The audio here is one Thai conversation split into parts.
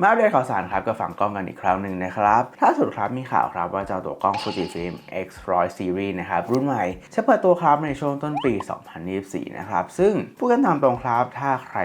มาอัปเดตข่าวสารครับกับฝั่งกล้องกันอีกครั้งหนึ่งนะครับล่าสุดครับมีข่าวครับว่าเจ้าตัวกล้อง Fujifilm X100 Series นะครับรุ่นใหม่จะเปิดตัวครับในช่วงต้นปี 2024 นะครับ ซึ่งพูดกันตามตรงครับถ้าใคร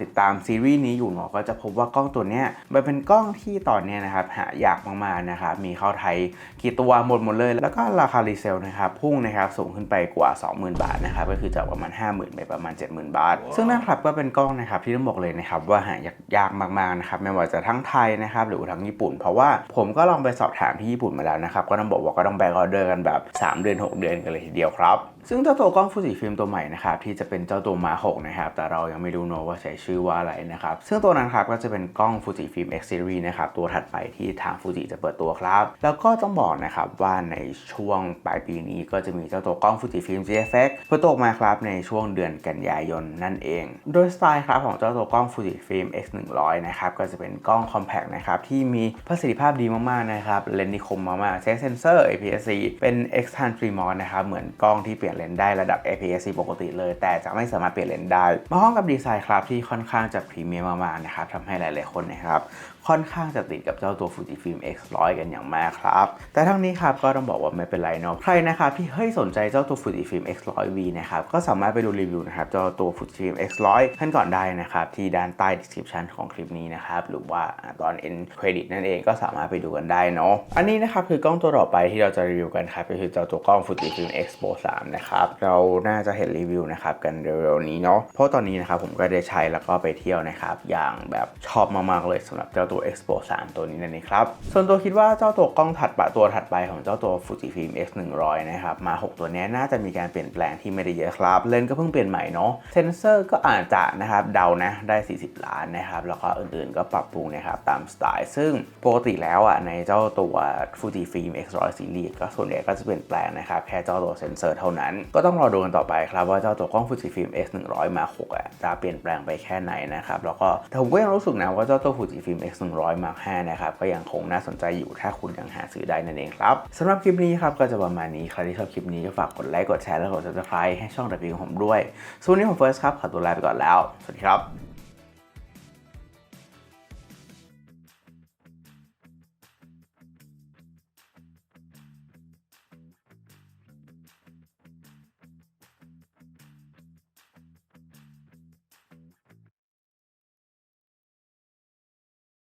ติดตามซีรีส์นี้อยู่เนาะก็จะพบว่ากล้องตัวเนี้ยมันเป็นกล้องที่ตอนเนี้ยนะครับหายากมากๆนะครับมีเข้าไทยกี่ตัวหมดหมดเลย แล้วก็ราคารีเซลนะครับพุ่งนะครับสูงขึ้นไปกว่า 20,000 บาทนะครับก็คือจากประมาณ 50,000 ไปประมาณ 70,000 บาท ซึ่งนั่นครับก็เป็นกล้องนะครับที่ต้องบอกเลยนะครับว่าหายากมากๆนะครับไม่ว่าจะทั้งไทยนะครับหรือทั้งญี่ปุ่น เพราะว่าผมก็ลองไปสอบถามที่ญี่ปุ่นมาแล้วนะครับก็ต้องบอกว่าก็ต้องแบกออเดอร์กันแบบ 3 เดือน 6 เดือนกันเลยทีเดียวครับ ซึ่งเจ้าตัวกล้องฟูจิฟิล์มตัวใหม่นะครับที่จะเป็นเจ้าตัวมา6นะครับแต่เรายังไม่รู้เนอะว่าใช้ชื่อว่าอะไรนะครับซึ่งตัวนั้นครับก็จะเป็นกล้องฟูจิฟิล์ม X Series นะครับตัวถัดไปที่ทางฟูจิจะเปิดตัวครับ แล้วก็ต้องบอกนะครับว่าในช่วงปลายปีนี้ก็จะมีเจ้าตัวกล้องฟูจิฟิล์ม GFX เปิดตัวออกมาครับในช่วงเดือนกันยายนนั่นเอง โดยสไตล์ครับของเจ้าตัวกล้องฟูจิฟิล์ม X 100นะครับก็จะเป็นกล้องคอมแพคนะครับที่มีประสิทธิภาพดีมากๆนะครับเลนส์นี่คมมากๆใช้เซนเซอร์ APS-C เป็น X-Tan Free Mode นะครับเหมือนกล้องที่เปลี่ยนเลนส์ได้ระดับ APS-C ปกติเลย แต่จะไม่สามารถเปลี่ยนเลนส์ได้ มาพร้อมกับดีไซน์ครับที่ค่อนข้างจะพรีเมียมมากๆนะครับทำให้หลายๆคนนะครับค่อนข้างจะติดกับเจ้าตัว Fujifilm X100 กันอย่างมากครับ แต่ทั้งนี้ครับก็ต้องบอกว่าไม่เป็นไรเนาะ ใครนะครับที่เฮ้ยสนใจเจ้าตัว Fujifilm X100V นะครับ ก็สามารถไปดูรีวิวนะครับ เจ้าตัว Fujifilm X100 ท่านก่อนได้นะครับ ที่ด้านใต้ description ของคลิปนี้นะครับหรือว่าตอน end credit นั่นเองก็สามารถไปดูกันได้เนาะอันนี้นะครับคือกล้องตัวต่อไปที่เราจะรีวิวกันครับก็คือเจ้าตัวกล้อง Fujifilm X Pro 3 นะครับ เราน่าจะเห็นรีวิวนะครับกันเร็วๆนี้เนาะเพราะตอนนี้นะครับผมก็ได้ใช้แล้วก็ไปเที่ยวนะครับ อย่างแบบชอบมากๆเลยสำหรับเจ้าตัว X Pro 3 ตัวนี้นั่นเองครับ ส่วนตัวคิดว่าเจ้าตัวกล้องถัดปะตัวถัดไปของเจ้าตัว Fujifilm X 100นะครับมา 6 ตัวนี้น่าจะมีการเปลี่ยนแปลงที่ไม่ได้เยอะครับเลนส์ก็เพิ่งเปลี่ยนใหม่เนาะเซนเซอร์ก็อาจจะนะครับเดานะได้ 40 ล้านนะครับแล้วก็อื่นๆก็ปรับปรุงนะครับตามสไตล์ ซึ่งปกติแล้วอะในเจ้าตัว Fujifilm X100 Series ก็ส่วนใหญ่ก็จะเปลี่ยนแปลงนะครับแค่เจ้าตัวเซนเซอร์เท่านั้น ก็ต้องรอดูกันต่อไปครับว่าเจ้าตัวกล้อง Fujifilm X 100 มา6อะจะเปลี่ยนแปลงไปแค่ไหนนะครับแล้วก็แต่ผมก็ยังรู้สึกนะว่าเจ้าตัว Fujifilm X 100 Mark 5นะครับก็ยังคงน่าสนใจอยู่ถ้าคุณยังหาซื้อได้นั่นเองครับสำหรับคลิปนี้ครับก็จะประมาณนี้ใครที่ชอบคลิปนี้ก็ฝากกดไลค์กดแชร์และกด subscribe ให้ช่อง W ของผมด้วยส่วนนี้ผมเฟิร์สครับขอตัวลาไปก่อนแล้ว สวัสดีครับ